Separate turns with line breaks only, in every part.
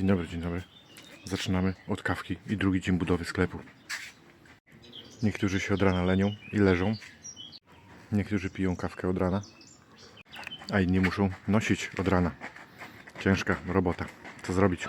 Dzień dobry, dzień dobry. Zaczynamy od kawki i drugi dzień budowy sklepu. Niektórzy się od rana lenią i leżą. Niektórzy piją kawkę od rana, a inni muszą nosić od rana. Ciężka robota. Co zrobić?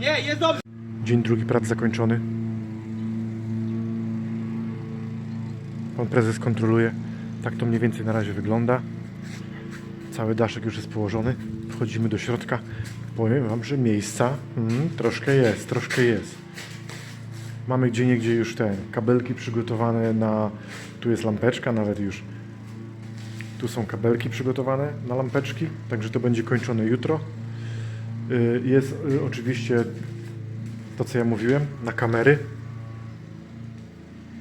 Nie, jest dobrze.
Dzień drugi prac zakończony. Pan prezes kontroluje. Tak to mniej więcej na razie wygląda. Cały daszek już jest położony. Wchodzimy do środka. Powiem Wam, że miejsca mm, troszkę jest, troszkę jest. Mamy gdzie niegdzie już te kabelki przygotowane na... Tu jest lampeczka nawet już. Tu są kabelki przygotowane na lampeczki, także to będzie kończone jutro. Y, Jest y, oczywiście to, co ja mówiłem, na kamery.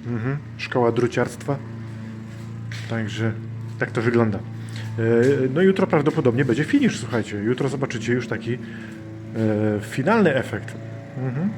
Mhm. Szkoła druciarstwa. Także tak to wygląda. E, No jutro prawdopodobnie będzie finish, słuchajcie. Jutro zobaczycie już taki finalny efekt. Mhm.